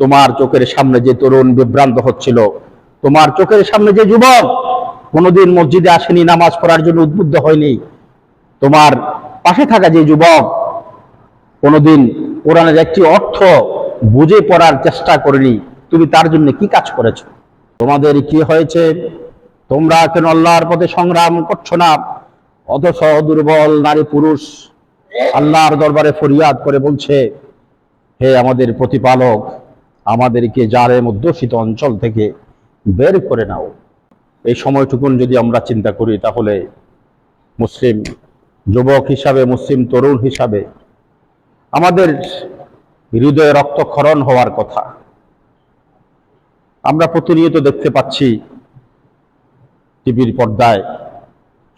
তোমার চোখের সামনে যে তরুণ বিভ্রান্ত হচ্ছিল, তোমার চোখের সামনে যে যুবক কোনোদিন মসজিদে আসেনি, নামাজ পড়ার জন্য উদ্বুদ্ধ হয়নি, তোমার পাশে থাকা যে যুবক কোনোদিন কোরআনের একটি অর্থ বুঝে পড়ার চেষ্টা করেনি, তুমি তার জন্য কি কাজ করেছ? তোমাদের কি হয়েছে? তোমরা কেন আল্লাহর পথে সংগ্রাম করছ না? অথচ দুর্বল নারী পুরুষ আল্লাহর দরবারে ফরিয়াদ করে বলছে, হে আমাদের প্রতিপালক আমাদেরকে জারে অধ্যুষিত অঞ্চল থেকে বের করে নাও। এই সময়টুকুন যদি আমরা চিন্তা করি, তাহলে মুসলিম যুবক হিসাবে, মুসলিম তরুণ হিসাবে আমাদের হৃদয়ে রক্তক্ষরণ হওয়ার কথা। আমরা প্রতিনিয়ত দেখতে পাচ্ছি টিভির পর্দায়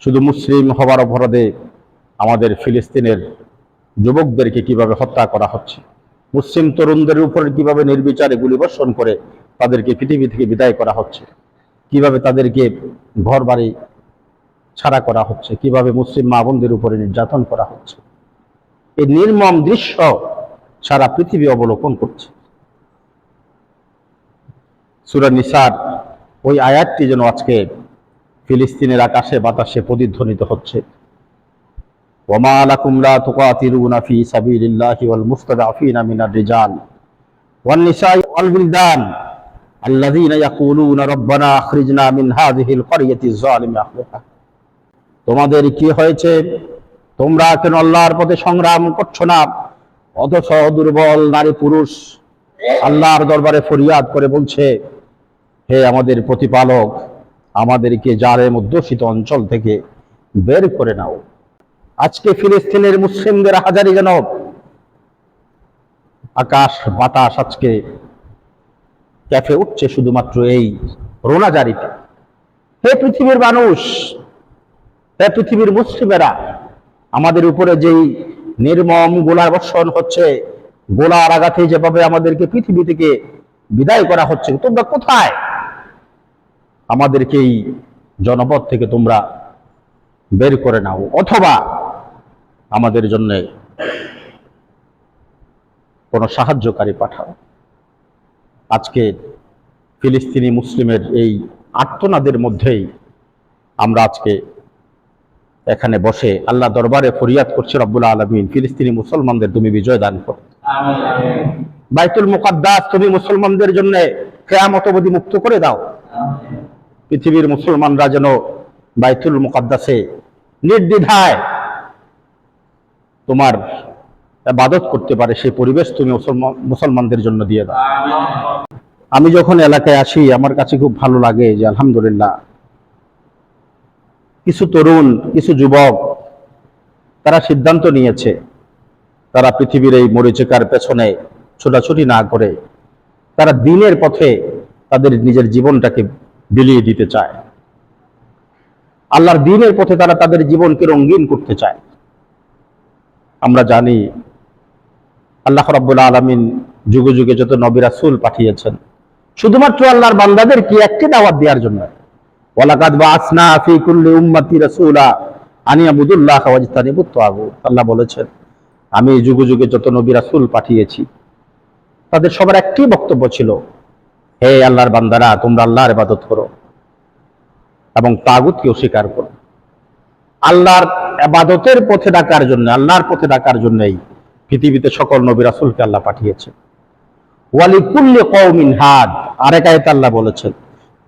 শুধু মুসলিম হওয়ার অপরাধে আমাদের ফিলিস্তিনের যুবকদেরকে কীভাবে হত্যা করা হচ্ছে। মুসলিম তরুণদের উপরে কীভাবে নির্বিচারে গুলিবর্ষণ করে তাদেরকে পৃথিবী থেকে বিদায় করা হচ্ছে? কীভাবে তাদেরকে ঘর বাড়ি ছাড়া করা হচ্ছে? কীভাবে মুসলিম মা বোনদের উপরে নির্যাতন করা হচ্ছে? এই নির্মম দৃশ্য সারা পৃথিবী অবলোকন করছে। সুরা নিসার ওই আয়াতটি যেন আজকে ফিলিস্তিনের আকাশে বাতাসে প্রতিধ্বনিত হচ্ছে। وما لكم لا تقاتلون في سبيل الله والمستضعفين من الرجال والنساء والولدان الذين يقولون ربنا اخرجنا من هذه القرية الظالم أهلها তোমাদের কি হয়েছে তোমরা কেন আল্লাহর পথে সংগ্রাম করছো না অথচ দুর্বল নারী পুরুষ আল্লাহর দরবারে ফরিয়াদ করে বলছে হে আমাদের প্রতিপালক আমাদেরকে জারেম অধ্যুষিত অঞ্চল থেকে বের করে নাও আজকে ফিলিস্তিনের মুসলিমদের হাজারি যেন আকাশ, বাতাস আজকে ক্যাফে উঠছে শুধুমাত্র এই রোনাজারিতে। হে পৃথিবীর মানুষ, হে পৃথিবীর মুসলিমেরা, আমাদের উপরে যেই নির্মম গোলার বর্ষণ হচ্ছে, গোলার আঘাতে যেভাবে আমাদেরকে পৃথিবী থেকে বিদায় করা হচ্ছে, তোমরা কোথায়? আমাদেরকে এই জনপদ থেকে তোমরা বের করে নাও। অথবা আমাদের জন্য কোনো সাহায্যকারী পাঠাও। আজকে ফিলিস্তিনি মুসলিমের এই আর্তনাদের মধ্যেই আমরা আজকে এখানে বসে আল্লাহ দরবারে ফরিয়াদ করছে রব্বুল আলমিন ফিলিস্তিনি মুসলমানদের তুমি বিজয় দান করো। বাইতুল মুকাদ্দাস তুমি মুসলমানদের জন্য কেয়ামত অবধি মুক্ত করে দাও। পৃথিবীর মুসলমানরা যেন বাইতুল মুকাদ্দাসে নির্দ্বিধায় তোমার ইবাদত করতে পারে, সেই পরিবেশ তুমি মুসলমানদের জন্য দিয়ে দাও। আমি যখন এলাকায় আসি, আমার কাছে খুব ভালো লাগে যে আলহামদুলিল্লাহ, কিছু তরুণ, কিছু যুবক, তারা সিদ্ধান্ত নিয়েছে, তারা পৃথিবীর এই মরিচিকার পেছনে ছোটাছুটি না করে, তারা দিনের পথে তাদের নিজের জীবনটাকে বিলিয়ে দিতে চায়। আল্লাহর দিনের পথে তারা তাদের জীবনকে রঙ্গিন করতে চায়। আমরা জানি আল্লাহ রাব্বুল আলমিন যুগে যুগে যত নবী রাসূল পাঠিয়েছেন, শুধুমাত্র আল্লাহর বান্দাদের কি একটি দাওয়াত দেওয়ার জন্য। ওয়ালাকাদ বাসনা ফি কুল্লি উম্মতি রাসূলা আনি আবুদুল্লাহ ওয়াজতানিবুত তাগুত। আল্লাহ বলেছেন, আমি যুগে যুগে যত নবী রাসুল পাঠিয়েছি, তাদের সবার একটি বক্তব্য ছিল, হে আল্লাহর বান্দারা, তোমরা আল্লাহর ইবাদত করো এবং তাগুতকে অস্বীকার করো। আল্লাহর আবাদতের পথে ডাকার জন্য, আল্লাহর পথে ডাকার জন্যই পৃথিবীতে সকল নবী রাসূলকে আল্লাহ পাঠিয়েছেন। ওয়ালিকুল্লি কওমিন হাদ, আরেক আল্লাহ বলেছেন,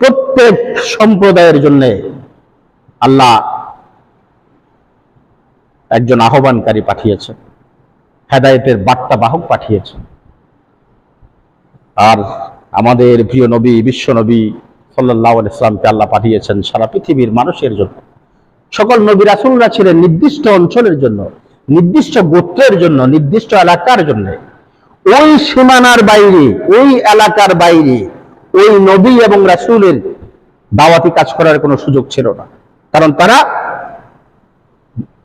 প্রত্যেক সম্প্রদায়ের জন্য আল্লাহ একজন আহ্বানকারী পাঠিয়েছেন, হেদায়েতের বার্তা বাহক পাঠিয়েছেন। আর আমাদের প্রিয় নবী, বিশ্ব নবী সাল্লাহ ইসলামকে আল্লাহ পাঠিয়েছেন সারা পৃথিবীর মানুষের জন্য। সকল নবী রাসুলরা ছিলেন নির্দিষ্ট অঞ্চলের জন্য, নির্দিষ্ট গোত্রের জন্য, নির্দিষ্ট এলাকার জন্য। ওই সীমানার বাইরে, ওই এলাকার বাইরে, ওই নবী এবং রাসূলের দাওয়াতি কাজ করার কোনো সুযোগ ছিল না। কারণ তারা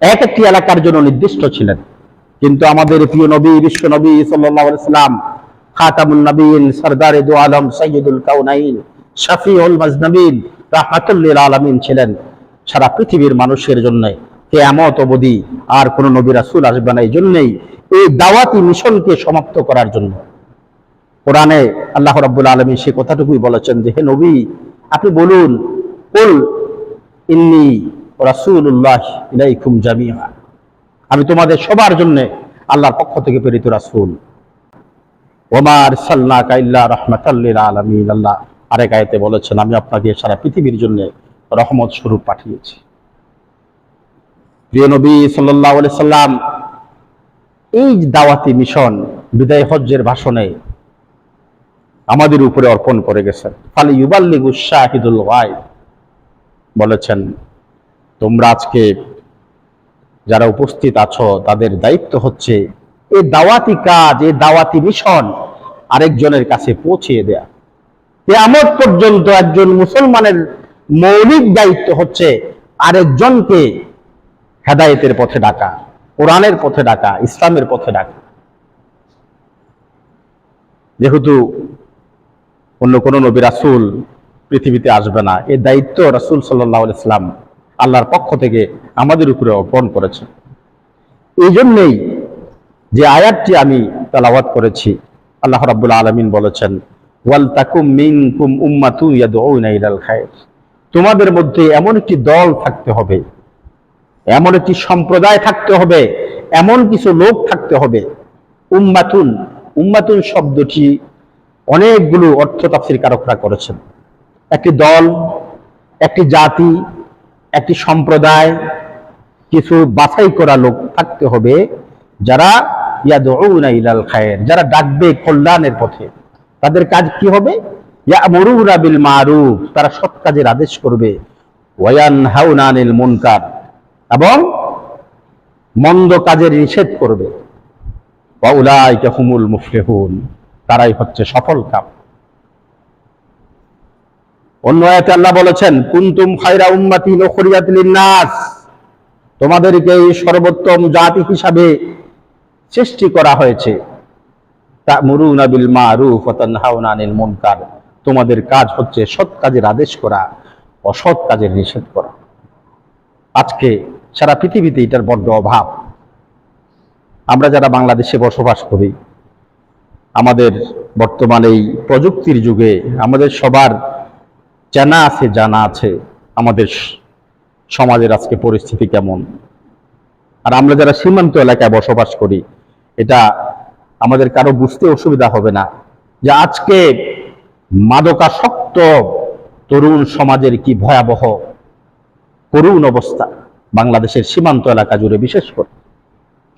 এক একটি এলাকার জন্য নির্দিষ্ট ছিলেন। কিন্তু আমাদের প্রিয় নবী, বিশ্ব নবী সাল্লাম, খাতামুন নবীন, সরদারে দু আলম সৈয়দুল কাউনাইন, শাফিউল মাজনবিন রাহমাতুল লিল আলামিন ছিলেন। সারা পৃথিবীর মানুষের জন্য কেয়ামত অবধি আর কোন নবী রাসূল আসবে না। এই জন্যই এই দাওয়াতি মিশনকে সমাপ্ত করার জন্য কোরআনে আল্লাহ রাব্বুল আলমী সে কথাটুকুই বলেছেন যে, হে নবী, আপনি বলুন, কুল ইন্নি রাসূলুল্লাহ ইলাইকুম জামিআ। আমি তোমাদের সবার জন্য আল্লাহর পক্ষ থেকে প্রেরিত রাসুল। ওমার সাল্লাকা ইল্লা রহমাতাল্লিল আলামিন। আল্লাহ আরেক আয়াতে বলেছেন, আমি আপনাকে সারা পৃথিবীর জন্য রহমত স্বরূপ পাঠিয়েছি। প্রিয় নবী আলাইহি সাল্লাম, এই দাওয়াতি মিশন বিদায় হজ্জের ভাষণে আমাদের উপরে অর্পণ করে গেছেন। ফালি ইউবাল্লিগু শাহিদুল গায়ব বলেছেন, তোমরা আজকে যারা উপস্থিত আছো, তাদের দায়িত্ব হচ্ছে এই দাওয়াতি কাজ এই দাওয়াতি মিশন আরেকজনের কাছে পৌঁছিয়ে দেয়া। কেয়ামত পর্যন্ত একজন মুসলমানের মৌলিক দায়িত্ব হচ্ছে আরেকজনকে হেদায়েতের পথে ডাকা, কোরআনের পথে ডাকা, ইসলামের পথে ডাকা। যেহেতু অন্য কোনো নবী রাসূল পৃথিবীতে আসবে না এই দায়িত্ব রাসূল সাল্লাহ ইসলাম আল্লাহর পক্ষ থেকে আমাদের উপরে অর্পণ করেছেন। এই জন্যেই যে আয়াতটি আমি তালাওয়াত করেছি, আল্লাহ রাব্বুল আলামিন বলেছেন, ওয়াল তাকুম মিনকুম উম্মাতুন ইয়াদউনা ইলাল খায়র। তোমাদের মধ্যে এমন একটি দল থাকতে হবে, এমন একটি সম্প্রদায় থাকতে হবে, এমন কিছু লোক থাকতে হবে। উম্মাতুন উম্মাতুন শব্দটি অনেকগুলো অর্থ তাফসির কারকরা করেছেন। একটি দল, একটি জাতি, একটি সম্প্রদায়, কিছু বাছাই করা লোক থাকতে হবে যারা ইয়াদউনা ইলাল খায়ের, যারা ডাকবে কল্যাণের পথে। তাদের কাজ কি হবে? তারা সৎ কাজের আদেশ করবে। মুনকার, এবং মন্দ কাজের নিষেধ করবে। হুমুল মুফলিহুন, তারাই হচ্ছে সফল কাম। অন্য আয়াতে আল্লাহ বলেছেন, কুনতুম খায়রা উম্মাতিন উখরিয়াত লিন-নাস তোমাদেরকে এই সর্বোত্তম জাতি হিসাবে সৃষ্টি করা হয়েছে। তা'মুরুনা বিল মারুফ ওয়া তানহাউনা আনিল মুনকার। তোমাদের কাজ হচ্ছে সৎ কাজের আদেশ করা, অসৎ কাজের নিষেধ করা। আজকে সারা পৃথিবীতে এটার বড্ড অভাব। আমরা যারা বাংলাদেশে বসবাস করি, আমাদের বর্তমান এই প্রযুক্তির যুগে আমাদের সবার জানা আছে জানা আছে আমাদের সমাজের আজকে পরিস্থিতি কেমন। আর আমরা যারা সীমান্ত এলাকায় বসবাস করি, এটা আমাদের কারও বুঝতে অসুবিধা হবে না যে আজকে মাদকাসক্ত তরুণ সমাজের কি ভয়াবহ করুণ অবস্থা বাংলাদেশের সীমান্ত এলাকা জুড়ে বিশেষ করে।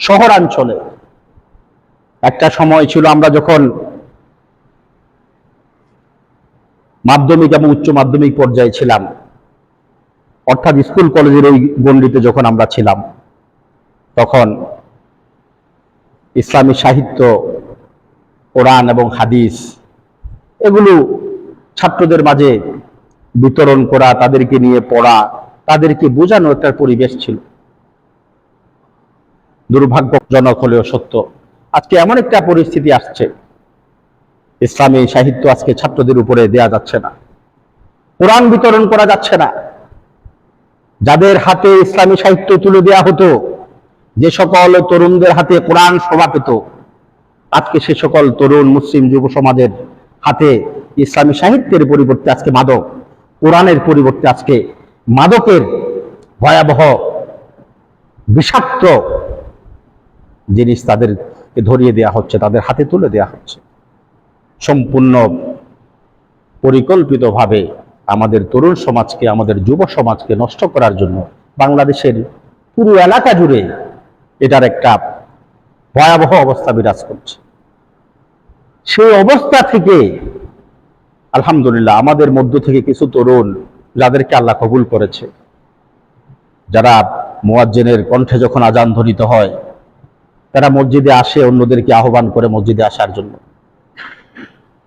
শহরাঞ্চলে একটা সময় ছিল আমরা যখন মাধ্যমিক এবং উচ্চ মাধ্যমিক পর্যায়ে ছিলাম, অর্থাৎ স্কুল কলেজের ওই গণ্ডিতে যখন আমরা ছিলাম, তখন ইসলামী সাহিত্য, কোরআন এবং হাদিস এগুলো ছাত্রদের মাঝে বিতরণ করা, তাদেরকে নিয়ে পড়া, তাদেরকে বোঝানো একটা পরিবেশ ছিল। দুর্ভাগ্যজনক হলেও সত্য, আজকে এমন একটা পরিস্থিতি আসছে। ইসলামী সাহিত্য আজকে ছাত্রদের উপরে দেয়া যাচ্ছে না। কোরআন বিতরণ করা যাচ্ছে না। যাদের হাতে ইসলামী সাহিত্য তুলে দেয়া হতো, যে সকল তরুণদের হাতে কোরআন শোভা পেত, আজকে সে সকল তরুণ মুসলিম যুব সমাজের হাতে ইসলামী সাহিত্যের পরিবর্তে আজকে মাদক, কোরআনের পরিবর্তে আজকে মাদকের ভয়াবহ বিষাক্ত জিনিস তাদেরকে ধরিয়ে দেয়া হচ্ছে, তাদের হাতে তুলে দেয়া হচ্ছে। সম্পূর্ণ পরিকল্পিতভাবে আমাদের তরুণ সমাজকে, আমাদের যুব সমাজকে নষ্ট করার জন্য বাংলাদেশের পুরো এলাকা জুড়ে এটার একটা ভয়াবহ অবস্থা বিরাজ করছে। সেই অবস্থা থেকে, আলহামদুলিল্লাহ, আমাদের মধ্য থেকে কিছু তরুণ যাদেরকে আল্লাহ কবুল করেছে। যারা মোয়াজ্জেনের কণ্ঠে যখন আজান ধ্বনিত হয়, তারা মসজিদে আসে অন্যদেরকে আহ্বান করে মসজিদে আসার জন্য।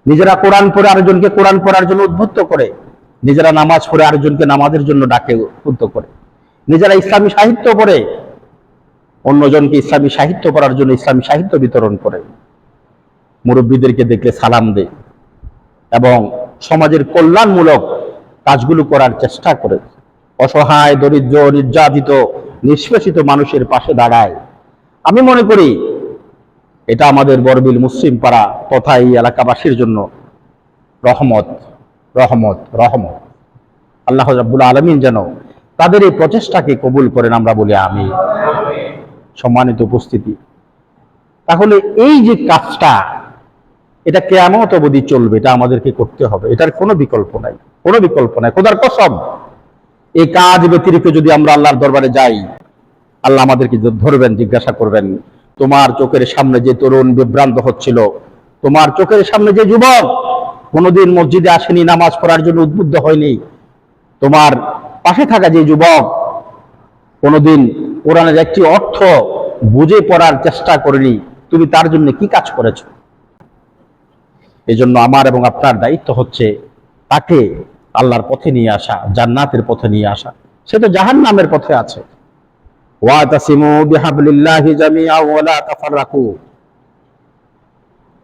নিজেরা কোরআন পড়ে আরেকজনকে কোরআন পড়ার জন্য উদ্বুদ্ধ করে, নিজেরা নামাজ পড়ে আরেকজনকে নামাজের জন্য ডাকে উদ্বুদ্ধ করে। নিজেরা ইসলামী সাহিত্য পড়ে, অন্যজনকে ইসলামী সাহিত্য পড়ার জন্য ইসলামী সাহিত্য বিতরণ করে। মুরব্বীদেরকে দেখলে সালাম দেয় এবং সমাজের কল্যাণমূলক কাজগুলো করার চেষ্টা করে। অসহায়, দরিদ্র, নির্যাতিত, নিষ্পেষিত মানুষের পাশে দাঁড়ায়। আমি মনে করি এটা আমাদের বরবিল মুসলিম পাড়া তথা এই এলাকাবাসীর জন্য রহমত রহমত রহমত। আল্লাহ রাব্বুল আলমিন যেন তাদের এই প্রচেষ্টাকে কবুল করেন, আমরা বলি আমি সম্মানিত উপস্থিতি। তাহলে এই যে কাজটা এটা কেমত অবধি চলবে, এটা আমাদেরকে করতে হবে। এটার কোনো বিকল্প নাই, কোনো বিকল্প নাই। খোদার কসম, এই কাজ ব্যতিরিক্ত যদি আমরা আল্লাহর দরবারে যাই, আল্লাহ আমাদেরকে ধরবেন, জিজ্ঞাসা করবেন, তোমার চোখের সামনে যে তরুণ বিভ্রান্ত হচ্ছিল, তোমার চোখের সামনে যে যুবক কোনোদিন মসজিদে আসেনি, নামাজ পড়ার জন্য উদ্বুদ্ধ হয়নি, তোমার পাশে থাকা যে যুবক কোনোদিন কোরআনের একটি অর্থ বুঝে পড়ার চেষ্টা করেনি, তুমি তার জন্য কি কাজ করেছ? এজন্য আমার এবং আপনার দায়িত্ব হচ্ছে তাকে আল্লাহর পথে নিয়ে আসা, জান্নাতের পথে নিয়ে আসা। সে তো জাহান নামের পথে আছে।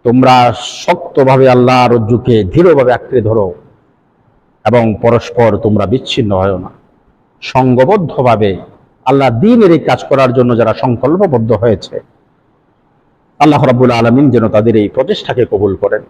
তোমরা শক্তভাবে আল্লাহ রজ্জুকে দৃঢ়ভাবে আঁকড়ে ধরো এবং পরস্পর তোমরা বিচ্ছিন্ন হয় না। সংঘবদ্ধভাবে আল্লাহ দিনের এই কাজ করার জন্য যারা সংকল্পবদ্ধ হয়েছে, আল্লাহ রাব্বুল আলামিন যেন তাদের এই প্রচেষ্টাকে কবুল করেন।